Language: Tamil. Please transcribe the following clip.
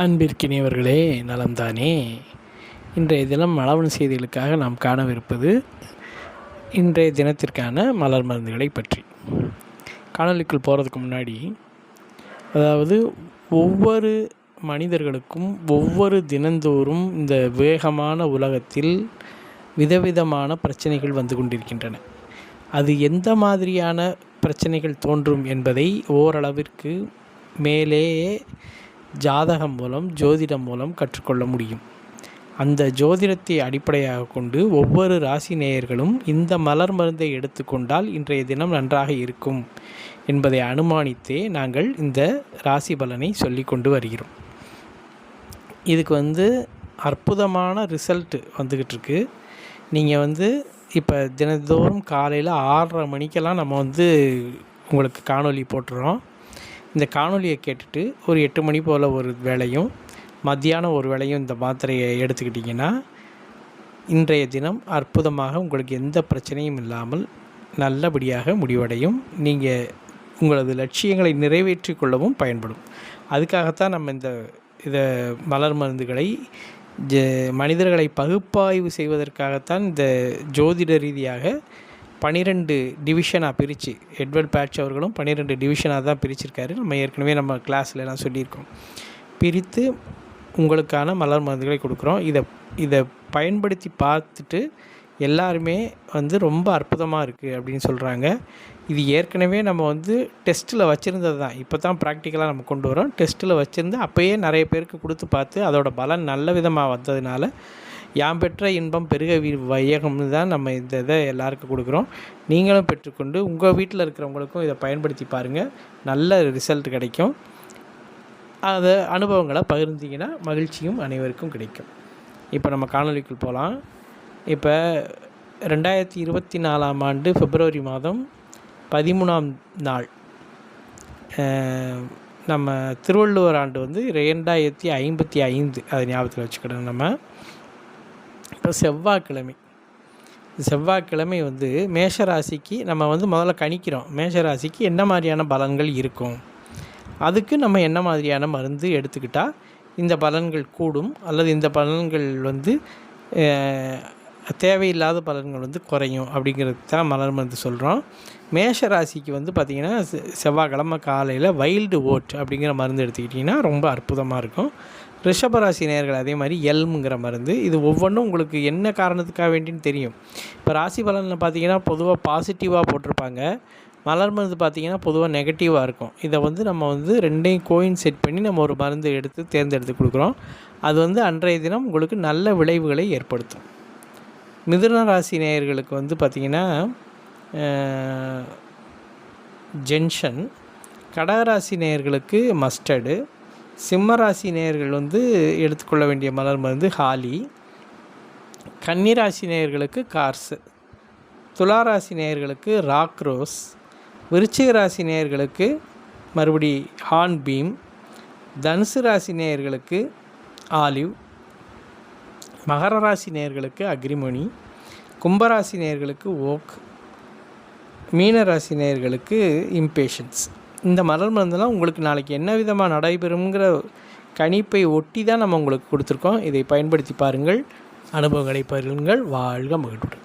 அன்பிற்கினியவர்களே நலம்தானே. இன்றைய தினம் மலவன் செய்திகளுக்காக நாம் காணவிருப்பது இன்றைய தினத்திற்கான மலர் மருந்துகளை பற்றி. காணொலிக்குள் போகிறதுக்கு முன்னாடி அதாவது ஒவ்வொரு மனிதர்களுக்கும் ஒவ்வொரு தினந்தோறும் இந்த வேகமான உலகத்தில் விதவிதமான பிரச்சனைகள் வந்து கொண்டிருக்கின்றன. அது எந்த மாதிரியான பிரச்சனைகள் தோன்றும் என்பதை ஓரளவிற்கு மேலேயே ஜாதகம் மூலம் ஜோதிடம் மூலம் கற்றுக்கொள்ள முடியும். அந்த ஜோதிடத்தை அடிப்படையாக கொண்டு ஒவ்வொரு ராசி நேயர்களும் இந்த மலர் மருந்தை எடுத்துக்கொண்டால் இன்றைய தினம் நன்றாக இருக்கும் என்பதை அனுமானித்தே நாங்கள் இந்த ராசி பலனை சொல்லி கொண்டு வருகிறோம். இதுக்கு வந்து அற்புதமான ரிசல்ட்டு வந்துக்கிட்டு இருக்கு. நீங்கள் வந்து இப்போ தினந்தோறும் காலையில் ஆறரை மணிக்கெல்லாம் நம்ம வந்து உங்களுக்கு காணொலி போட்டுறோம். இந்த காணொலியை கேட்டுட்டு ஒரு எட்டு மணி போல் ஒரு வேலையும் மத்தியானம் ஒரு வேலையும் இந்த மாத்திரையை எடுத்துக்கிட்டிங்கன்னா இன்றைய தினம் அற்புதமாக உங்களுக்கு எந்த பிரச்சனையும் இல்லாமல் நல்லபடியாக முடிவடையும். நீங்கள் உங்களது லட்சியங்களை நிறைவேற்றி கொள்ளவும் பயன்படும். அதுக்காகத்தான் நம்ம இந்த இதை மலர் மருந்துகளை ஜ மனிதர்களை பகுப்பாய்வு செய்வதற்காகத்தான் இந்த ஜோதிட ரீதியாக பன்னிரெண்டு டிவிஷனாக பிரித்து எட்வர்ட் பேட்ச் அவர்களும் பன்னிரெண்டு டிவிஷனாக தான் பிரிச்சிருக்காரு. நம்ம ஏற்கனவே நம்ம கிளாஸ்லலாம் சொல்லியிருக்கோம். பிரித்து உங்களுக்கான மலர் மருந்துகளை கொடுக்குறோம். இதை இதை பயன்படுத்தி பார்த்துட்டு எல்லாருமே வந்து ரொம்ப அற்புதமாக இருக்குது அப்படின்னு சொல்கிறாங்க இது ஏற்கனவே நம்ம வந்து டெஸ்ட்டில் வச்சுருந்தது தான். இப்போ தான் ப்ராக்டிக்கலாக நம்ம கொண்டு வரோம். டெஸ்ட்டில் வச்சுருந்து அப்போயே நிறைய பேருக்கு கொடுத்து பார்த்து அதோடய பலன் நல்ல விதமாக வந்ததுனால யாம் பெற்ற இன்பம் பெருக வையகம்னு தான் நம்ம இந்த இதை எல்லாருக்கும் கொடுக்குறோம். நீங்களும் பெற்றுக்கொண்டு உங்கள் வீட்டில் இருக்கிறவங்களுக்கும் இதை பயன்படுத்தி பாருங்கள் நல்ல ரிசல்ட் கிடைக்கும். அதை அனுபவங்களை பகிர்ந்தீங்கன்னா மகிழ்ச்சியும் அனைவருக்கும் கிடைக்கும். இப்போ நம்ம காணொலிக்குள் போகலாம் இப்போ ரெண்டாயிரத்தி இருபத்தி நாலாம் ஆண்டு பிப்ரவரி மாதம் பதிமூணாம் நாள். நம்ம திருவள்ளுவர் ஆண்டு வந்து ரெண்டாயிரத்தி ஐம்பத்தி ஐந்து அதை ஞாபகத்தில் வச்சுக்கணும் நம்ம. இப்போ செவ்வாய்க்கிழமை. செவ்வாய்க்கிழமை வந்து மேஷராசிக்கு நம்ம வந்து முதல்ல கணிக்கிறோம். மேஷராசிக்கு என்ன மாதிரியான பலன்கள் இருக்கும்? அதுக்கு நம்ம என்ன மாதிரியான மருந்து எடுத்துக்கிட்டால் இந்த பலன்கள் கூடும். அல்லது இந்த பலன்கள் வந்து தேவையில்லாத பலன்கள் வந்து குறையும் அப்படிங்கிறது தான் மலர் மருந்து சொல்கிறோம் மேஷ ராசிக்கு வந்து பார்த்திங்கன்னா செவ்வாய்க்கிழமை காலையில் வைல்டு ஓட் அப்படிங்கிற மருந்து எடுத்துக்கிட்டிங்கன்னா ரொம்ப அற்புதமாக இருக்கும். ரிஷபராசி நேர்கள் அதே மாதிரி எல்முங்கிற மருந்து. இது ஒவ்வொன்றும் உங்களுக்கு என்ன காரணத்துக்காக வேண்டின்னு தெரியும். இப்போ ராசி பலனில் பார்த்தீங்கன்னா பொதுவாக பாசிட்டிவாக போட்டிருப்பாங்க. மலர் மருந்து பார்த்திங்கன்னா பொதுவாக நெகட்டிவாக இருக்கும். இதை வந்து நம்ம வந்து ரெண்டையும் கோயின் செட் பண்ணி நம்ம ஒரு மருந்து எடுத்து தேர்ந்தெடுத்து கொடுக்குறோம். அது வந்து அன்றைய தினம் உங்களுக்கு நல்ல விளைவுகளை ஏற்படுத்தும். மிதுன ராசி நேயர்களுக்கு வந்து பார்த்திங்கன்னா ஜென்ஷன். கடகராசி நேயர்களுக்கு மஸ்டர்டு சிம்மராசி நேயர்கள் வந்து எடுத்துக்கொள்ள வேண்டிய மலர் மருந்து ஹாலி. கன்னிராசி நேயர்களுக்கு கார்ஸு. துளாராசி நேயர்களுக்கு ராக் ரோஸ். விருச்சிக ராசி நேயர்களுக்கு மறுபடி ஹார்ன் பீம். தனுசு ராசி நேயர்களுக்கு ஆலிவ். மகர ராசி நேயர்களுக்கு அக்ரிமணி. கும்பராசி நேயர்களுக்கு ஓக். மீனராசி நேயர்களுக்கு இம்பேஷன்ஸ். இந்த மலர் மருந்தெல்லாம் உங்களுக்கு நாளைக்கு என்ன விதமாக நடைபெறுங்கிற கணிப்பை ஒட்டி தான் நம்ம உங்களுக்கு கொடுத்துருக்கோம். இதை பயன்படுத்தி பாருங்கள். அனுபவங்களை பாருங்கள் வாழ்க மகிழ்வுடன்.